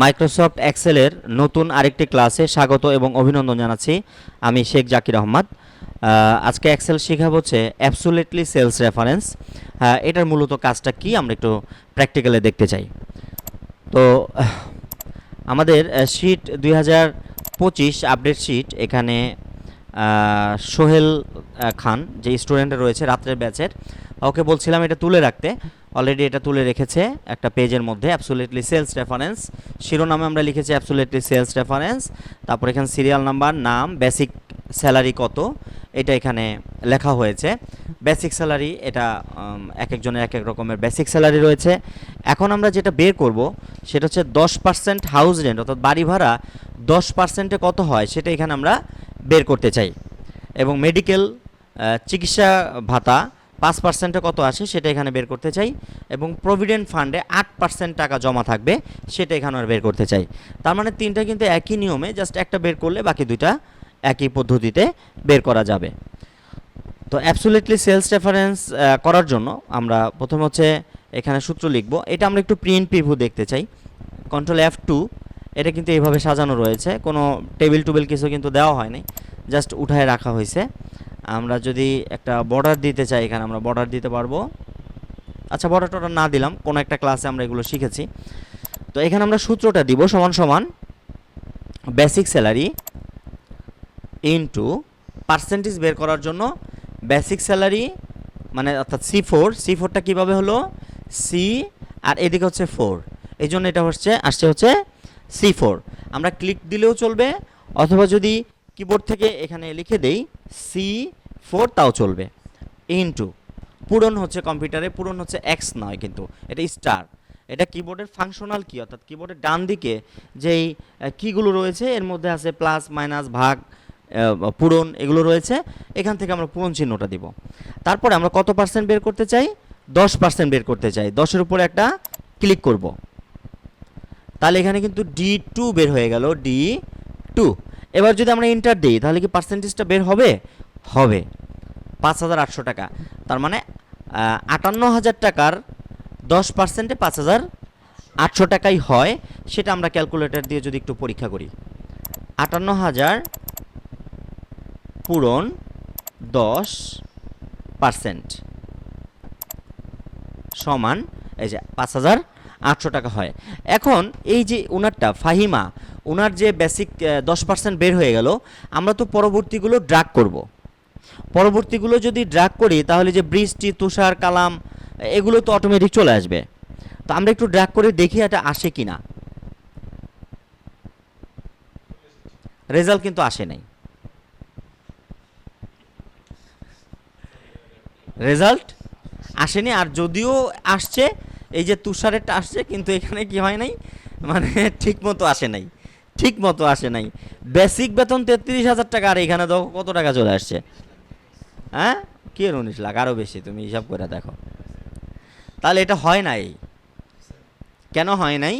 Microsoft এক্সেলের নতুন আরেকটি ক্লাসে স্বাগত এবং অভিনন্দন জানাচ্ছি আমি শেখ জাকির আহমদ। আহ, আজকে এক্সেল শেখাবো হচ্ছে অ্যাবসুলেটলি সেলস রেফারেন্স এটার মূলত কাজটা কি আমরা একটু প্র্যাকটিক্যালে দেখতে চাই। তো আমাদের শিট দুই হাজার পঁচিশ আপডেট শিট এখানে সোহেল খান যে স্টুডেন্ট রয়েছে রাত্রের ব্যাচের ওকে বলছিলাম এটা তুলে রাখতে। অলরেডি এটা তুলে রেখেছে একটা পেজের মধ্যে অ্যাবসুলেটলি সেলস রেফারেন্স শিরোনামে আমরা লিখেছি অ্যাবসুলেটলি সেলস রেফারেন্স তারপর এখানে সিরিয়াল নাম্বার নাম বেসিক স্যালারি কত, এটা এখানে লেখা হয়েছে। বেসিক স্যালারি এটা এক একজনের এক এক রকমের বেসিক স্যালারি রয়েছে। এখন আমরা যেটা বের করব, সেটা হচ্ছে দশ পার্সেন্ট হাউস রেন্ট অর্থাৎ বাড়ি ভাড়া দশ পার্সেন্টে কত হয়, সেটা এখানে আমরা বের করতে চাই। এবং মেডিকেল চিকিৎসা ভাতা পাঁচ পার্সেন্টে কত আসে সেটা এখানে বের করতে চাই এবং প্রভিডেন্ট ফান্ডে আট পার্সেন্ট টাকা জমা থাকবে সেটা এখানে বের করতে চাই। তার মানে তিনটা কিন্তু একই নিয়মে জাস্ট একটা বের করলে বাকি দুইটা একই পদ্ধতিতে বের করা যাবে। তো অ্যাবসুলেটলি সেলস রেফারেন্স করার জন্য আমরা প্রথম হচ্ছে এখানে সূত্র লিখব। এটা আমরা একটু প্রিন্ট প্রিভু দেখতে চাই। কন্ট্রোল এফ টু এটা কিন্তু এইভাবে সাজানো রয়েছে। কোনো টেবিল টুবেল কিছু কিন্তু দেওয়া হয়নি। জাস্ট উঠায় রাখা হয়েছে। আমরা যদি একটা বর্ডার দিতে চাই এখানে, আমরা বর্ডার দিতে পারব। আচ্ছা বর্ডার টর্ডার না দিলাম, কোনো একটা ক্লাসে আমরা এগুলো শিখেছি। তো এখানে আমরা সূত্রটা দিব, সমান সমান বেসিক স্যালারি ইনটু পার্সেন্টেজ বের করার জন্য বেসিক স্যালারি মানে অর্থাৎ সি ফোর সি ফোরটা কীভাবে হলো? সি আর এদিকে হচ্ছে ফোর এই জন্য এটা হচ্ছে, আসছে হচ্ছে সি ফোর আমরা ক্লিক দিলেও চলবে, অথবা যদি কিবোর্ড থেকে এখানে লিখে দেই সি ফোর তাও চলবে। ইনটু পূরণ হচ্ছে কম্পিউটারে পূরণ হচ্ছে এক্স নয় কিন্তু, এটা স্টার এটা কিবোর্ডের ফাংশনাল কি অর্থাৎ কিবোর্ডের ডান দিকে যেই কিগুলো রয়েছে, এর মধ্যে আছে প্লাস মাইনাস ভাগ পূরণ এগুলো রয়েছে, এখান থেকে আমরা পূরণ চিহ্নটা দিব। তারপরে আমরা কত পার্সেন্ট বের করতে চাই? দশ পার্সেন্ট বের করতে চাই। দশের উপরে একটা ক্লিক করব। তাহলে এখানে কিন্তু ডি টু বের হয়ে গেল ডি টু এবার যদি আমরা ইন্টার দিই, তাহলে কি পার্সেন্টেজটা বের হবে? হবে। পাঁচ হাজার আটশো টাকা। তার মানে আটান্ন হাজার টাকার দশ পার্সেন্টে পাঁচ হাজার আটশো টাকাই হয়। সেটা আমরা ক্যালকুলেটর দিয়ে যদি একটু পরীক্ষা করি। আটান্ন হাজার পূরণ দশ পার্সেন্ট সমান, এই যে পাঁচ হাজার আটশো টাকা হয়। এখন এই যে ওনারটা ফাহিমা ওনার যে বেসিক দশ পার্সেন্ট বের হয়ে গেল, আমরা তো পরবর্তীগুলো ড্রাগ করব। পরবর্তীগুলো যদি ড্রাগ করি, তাহলে যে বৃষ্টি, তুষার, কালাম, এগুলো তো অটোমেটিক চলে আসবে। তো আমরা একটু ড্রাগ করে দেখি এটা আসে কি না রেজাল্ট কিন্তু আসে নাই। রেজাল্ট আসেনি, আর যদিও আসছে, এই যে তুষারেরটা আসছে, কিন্তু এখানে কি হয় নাই? মানে ঠিক মতো আসে নাই। ঠিক মতো আসে নাই। বেসিক বেতন তেত্রিশ হাজার টাকা, আর এখানে দেখো কত টাকা চলে আসছে। হ্যাঁ? কি উনিশ লাখ? আরও বেশি, তুমি হিসাব করে দেখো। তাহলে এটা হয় নাই। কেন হয় নাই?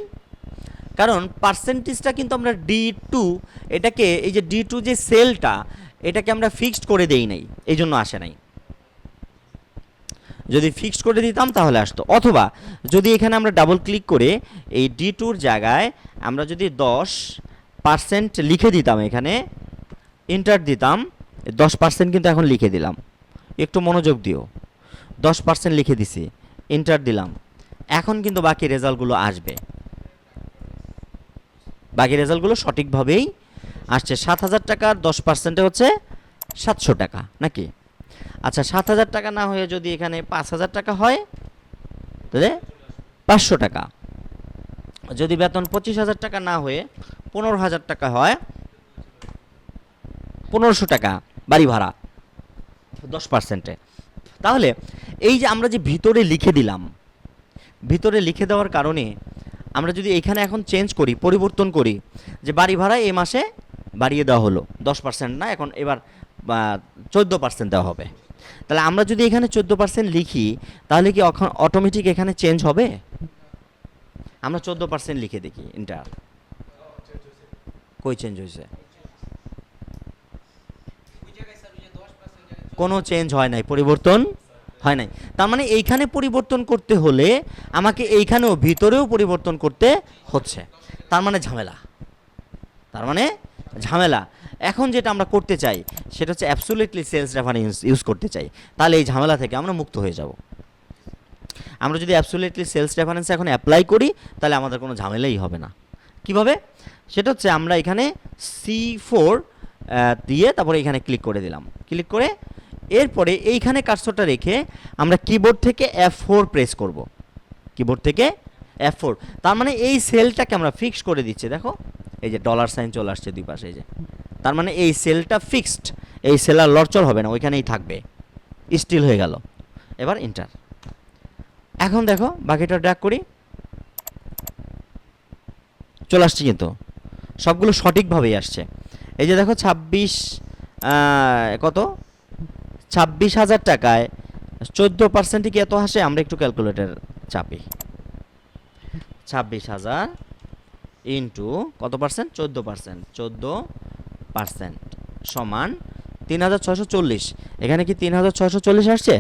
কারণ পার্সেন্টেজটা কিন্তু আমরা ডি টু এটাকে এই যে ডি টু যে সেলটা এটাকে আমরা ফিক্সড করে দেই নাই, এই জন্য আসে নাই। যদি ফিক্সড করে দিতাম তাহলে আসতো। অথবা যদি এখানে আমরা ডাবল ক্লিক করে এই ডি টুর জায়গায় আমরা যদি দশ পার্সেন্ট লিখে দিতাম এখানে ইন্টার দিতাম, দশ পার্সেন্ট কিন্তু এখন লিখে দিলাম। একটু মনোযোগ দিও। দশ পার্সেন্ট লিখে দিছি ইন্টার দিলাম। এখন কিন্তু বাকি রেজাল্টগুলো আসবে। বাকি রেজাল্টগুলো সঠিকভাবেই আসছে। সাত হাজার টাকার দশ পার্সেন্টে হচ্ছে সাতশো টাকা, নাকি? আচ্ছা সাত হাজার টাকা না হয়ে যদি এখানে পাঁচ হাজার টাকা হয়, তাহলে পাঁচশো টাকা। যদি বেতন পঁচিশ হাজার টাকা না হয়ে পনেরো হাজার টাকা হয়। পনেরোশো টাকা বাড়ি ভাড়া, দশ পার্সেন্টে। তাহলে এই যে আমরা যে ভিতরে লিখে দিলাম, ভিতরে লিখে দেওয়ার কারণে আমরা যদি এখানে এখন চেঞ্জ করি, পরিবর্তন করি, যে বাড়ি ভাড়া এই মাসে বাড়িয়ে দেওয়া হলো, দশ পার্সেন্ট না, এখন এবার চোদ্দ পার্সেন্ট দেওয়া হবে। তাহলে আমরা যদি এখানে চোদ্দ পার্সেন্ট লিখি, তাহলে কি অটোমেটিক এখানে চেঞ্জ হবে? আমরা চোদ্দ পার্সেন্ট লিখে দেখি ইন্টার কই চেঞ্জ হয়েছে কোনো চেঞ্জ হয় নাই পরিবর্তন হয় নাই। তার মানে এইখানে পরিবর্তন করতে হলে আমাকে এইখানেও ভিতরেও পরিবর্তন করতে হচ্ছে। তার মানে ঝামেলা। তার মানে ঝামেলা। এখন যেটা আমরা করতে চাই সেটা হচ্ছে অ্যাবসুলেটলি সেলস রেফারেন্স ইউজ করতে চাই। তাহলে এই ঝামেলা থেকে আমরা মুক্ত হয়ে যাব। আমরা যদি অ্যাবসুলেটলি সেলস রেফারেন্স এখন অ্যাপ্লাই করি তাহলে আমাদের কোনো ঝামেলাই হবে না। কীভাবে? সেটা হচ্ছে আমরা এখানে সি ফোর দিয়ে তারপরে এখানে ক্লিক করে দিলাম। ক্লিক করে এরপরে এইখানে কার্সরটা রেখে আমরা কিবোর্ড থেকে এফ ফোর প্রেস করব। কিবোর্ড থেকে এফ ফোর তার মানে এই সেলটাকে আমরা ফিক্স করে দিচ্ছি, দেখো। এই যে ডলার সাইন চলে আসছে দুই পাশে, এই যে। তার মানে এই সেলটা ফিক্সড এই সেল আর লরচর হবে না, ওইখানেই থাকবে। স্টিল হয়ে গেল। এবার ইন্টার এখন দেখো, বাকিটা ড্র্যাগ করি। চলে আসছে কিন্তু। সবগুলো সঠিকভাবেই আসছে। এই যে দেখো ছাব্বিশ কত? ছাব্বিশ হাজার টাকায় চোদ্দ পার্সেন্টই কি এত আসে? আমরা একটু ক্যালকুলেটর চাপি। ছাব্বিশ হাজার ইন্টু কত পার্সেন্ট চোদ্দ পার্সেন্ট চোদ্দ পার্সেন্ট সমান তিন হাজার ছয়শো চল্লিশ। এখানে কি তিন হাজার ছয়শো চল্লিশ আসছে?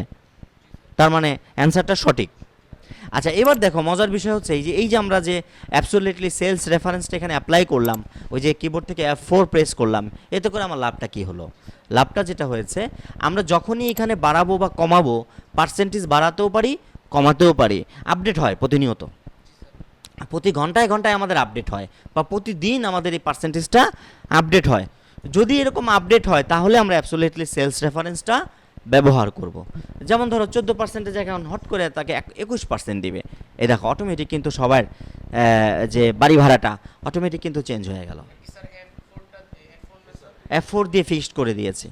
তার মানে অ্যান্সারটা সঠিক। আচ্ছা এবার দেখো, মজার বিষয় হচ্ছে এই যে এই যে আমরা যে অ্যাবসোলিটলি সেলস রেফারেন্সটা এখানে অ্যাপ্লাই করলাম, ওই যে কিবোর্ড থেকে অ্যাপ ফোর প্রেস করলাম, এতে করে আমার লাভটা কি হলো? লাভটা যেটা হয়েছে, আমরা যখনই এখানে বাড়াবো বা কমাবো পার্সেন্টেজ বাড়াতেও পারি, কমাতেও পারি। আপডেট হয় প্রতিনিয়ত। প্রতি ঘন্টায় ঘন্টায় আমাদের আপডেট হয়, বা প্রতিদিন আমাদের এই পার্সেন্টেজটা আপডেট হয়। যদি এরকম আপডেট হয়, তাহলে আমরা অ্যাবসোলিটলি সেলস রেফারেন্সটা ব্যবহার করব। যেমন ধরো চোদ্দ পার্সেন্টের জায়গায় হট করে তাকে একুশ পার্সেন্ট দিবে। এই দেখো অটোমেটিক কিন্তু সবার যে বাড়ি ভাড়াটা অটোমেটিক কিন্তু চেঞ্জ হয়ে গেল। এফ ফোর দিয়ে ফিক্সড করে দিয়েছে।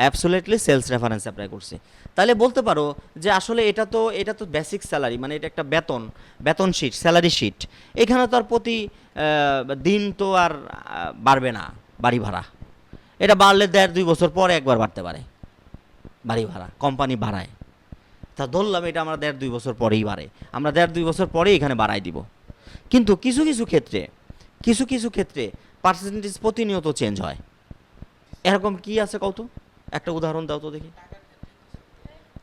অ্যাবসোলেটলি সেলস রেফারেন্স অ্যাপ্লাই করছি। তাহলে বলতে পারো যে আসলে এটা তো এটা তো বেসিক স্যালারি মানে এটা একটা বেতন বেতন শিট স্যালারি শিট এখানে তো আর প্রতি দিন তো আর বাড়বে না বাড়ি ভাড়া। এটা বাড়লে দেড় দুই বছর পরে একবার বাড়তে পারে। বাড়ি ভাড়া কোম্পানি বাড়ায় তা ধরলাম এটা আমরা দেড় দুই বছর পরেই বাড়ে। আমরা দেড় দুই বছর পরেই এখানে বাড়াই দিব। কিন্তু কিছু কিছু ক্ষেত্রে, কিছু কিছু ক্ষেত্রে পার্সেন্টেজ প্রতিনিয়ত চেঞ্জ হয়। এরকম কি আছে কত একটা উদাহরণ দাও তো দেখি।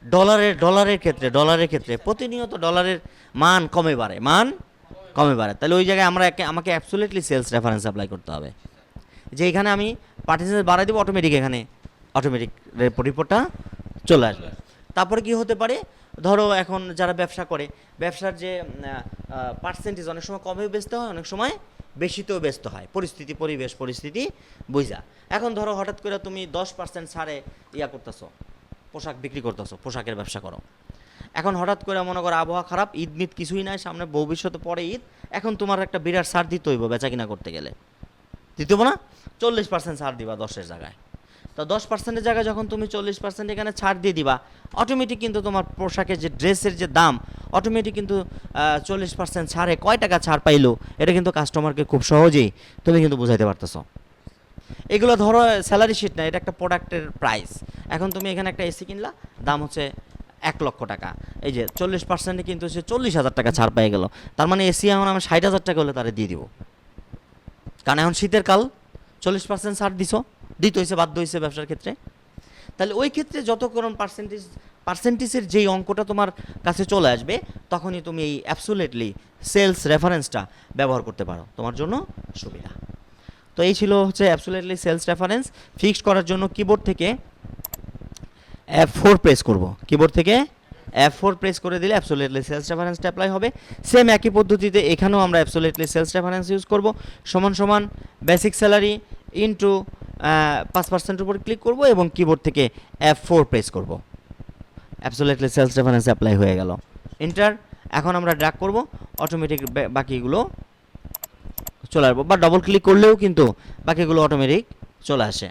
ডলারের ডলারের ক্ষেত্রে ডলারের ক্ষেত্রে প্রতিনিয়ত ডলারের মান কমে বাড়ে, মান কমে বাড়ে। তাহলে ওই জায়গায় আমরা আমাকে অ্যাবসোলিটলি সেলস রেফারেন্স অ্যাপ্লাই করতে হবে। যে এখানে আমি পার্টিসেন্ট বাড়াই দেবো অটোমেটিক এখানে অটোমেটিক রিপোর্টটা চলে আসবে। তারপরে কি হতে পারে? ধরো এখন যারা ব্যবসা করে, ব্যবসার যে পার্সেন্টেজ অনেক সময় কমেও ব্যস্ত হয়, অনেক সময় বেশিতেও ব্যস্ত হয়। পরিস্থিতি, পরিবেশ, পরিস্থিতি বুঝা। এখন ধরো হঠাৎ করে তুমি দশ পার্সেন্ট ছাড়ে ইয়া করতেছো, পোশাক বিক্রি করতেছো, পোশাকের ব্যবসা করো। এখন হঠাৎ করে মনে করো আবহাওয়া খারাপ, ঈদ মিদ কিছুই নাই, সামনে ভবিষ্যতে পরে ঈদ, এখন তোমার একটা বিরাট সার দিতে হইব বেচা কিনা করতে গেলে। দিতে না? চল্লিশ পার্সেন্ট ছাড় দিবা দশের জায়গায়। তো দশ পার্সেন্টের জায়গায় যখন তুমি চল্লিশ পার্সেন্ট এখানে ছাড় দিয়ে দিবা অটোমেটিক কিন্তু তোমার পোশাকের যে ড্রেসের যে দাম অটোমেটিক কিন্তু চল্লিশ পার্সেন্ট ছাড়ে কয় টাকা ছাড় পাইলো, এটা কিন্তু কাস্টমারকে খুব সহজেই তুমি কিন্তু বুঝাইতে পারতেছো। এগুলো ধরো স্যালারি শিট না, এটা একটা প্রোডাক্টের প্রাইস এখন তুমি এখানে একটা এসি কিনলা, দাম হচ্ছে এক লক্ষ টাকা। এই যে চল্লিশ পার্সেন্টে কিন্তু সে চল্লিশ হাজার টাকা ছাড় পেয়ে গেল। তার মানে এসি এখন আমি ষাট হাজার টাকা হলে তারে দিয়ে দিব। কারণ এখন শীতের কাল, চল্লিশ পার্সেন্ট ছাড় দিছো। দিতে হয়েছে বাধ্য হয়েছে ব্যবসার ক্ষেত্রে। তাহলে ওই ক্ষেত্রে যত কোন পার্সেন্টেজ পার্সেন্টেজের যেই অঙ্কটা তোমার কাছে চলে আসবে, তখনই তুমি এই অ্যাবসুলেটলি সেলস রেফারেন্সটা ব্যবহার করতে পারো। তোমার জন্য সুবিধা। তো এই ছিল হচ্ছে অ্যাবসুলেটলি সেলস রেফারেন্স ফিক্সড করার জন্য কিবোর্ড থেকে অ্যাপ ফোর প্রেস করব। কিবোর্ড থেকে এফ ফোর প্রেস করে দিলে অ্যাবসোলেটলি সেলস রেফারেন্সটা অ্যাপ্লাই হবে। সেম একই পদ্ধতিতে এখানেও আমরা অ্যাবসোলেটলি সেলস রেফারেন্স ইউজ করব। সমান সমান বেসিক স্যালারি ইন্টু পাঁচ পার্সেন্টের উপর ক্লিক করব এবং কিবোর্ড থেকে এফ ফোর প্রেস করব। অ্যাবসোলেটলি সেলস রেফারেন্স অ্যাপ্লাই হয়ে গেল। ইন্টার এখন আমরা ড্র্যাগ করব অটোমেটিক বাকিগুলো চলে আসব। বা ডবল ক্লিক করলেও কিন্তু বাকিগুলো অটোমেটিক চলে আসে।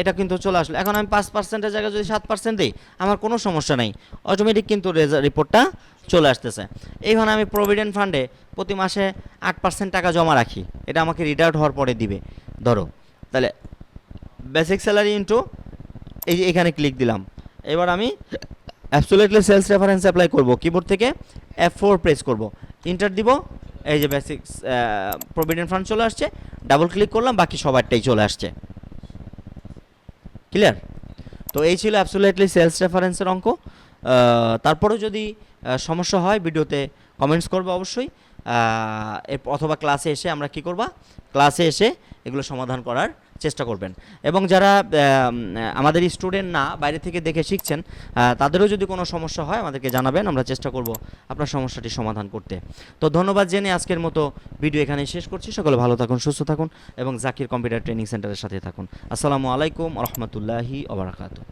এটা কিন্তু চলে আসলো। এখন আমি পাঁচ পার্সেন্টের জায়গায় যদি সাত পার্সেন্ট দিই, আমার কোনো সমস্যা নেই। অটোমেটিক কিন্তু রিপোর্টটা চলে আসতেছে। এইখানে আমি প্রভিডেন্ট ফান্ডে প্রতি মাসে আট পার্সেন্ট টাকা জমা রাখি। এটা আমাকে রিটায়ার্ড হওয়ার পরে দিবে। ধরো, তাহলে বেসিক স্যালারি ইন্টু এই যে এখানে ক্লিক দিলাম। এবার আমি অ্যাবসোলিটলি সেলস রেফারেন্স অ্যাপ্লাই করব। কিবোর্ড থেকে এফ ফোর প্রেস করব। ইন্টার দিব। এই যে বেসিক প্রভিডেন্ট ফান্ড চলে আসছে। ডাবল ক্লিক করলাম, বাকি সবারটাই চলে আসছে। ক্লিয়ার তো এই ছিল অ্যাবসোলিটলি সেলস রেফারেন্সের অঙ্ক। তারপরেও যদি সমস্যা হয়, ভিডিওতে কমেন্টস করবে অবশ্যই। অথবা ক্লাসে এসে আমরা কি করবা? ক্লাসে এসে এগুলো সমাধান করার চেষ্টা করবেন। এবং যারা আমাদের স্টুডেন্ট না, বাইরে থেকে দেখে শিখছেন তাদেরও যদি কোনো সমস্যা হয়, আমাদেরকে জানাবেন, আমরা চেষ্টা করব আপনার সমস্যাটি সমাধান করতে। তো ধন্যবাদ জেনে আজকের মতো ভিডিও এখানে শেষ করছি। সকলে ভালো থাকুন, সুস্থ থাকুন এবং জাকির কম্পিউটার ট্রেনিং সেন্টারের সাথে থাকুন। আসসালামু আলাইকুম রহমতুল্লাহি ওবরাকাতু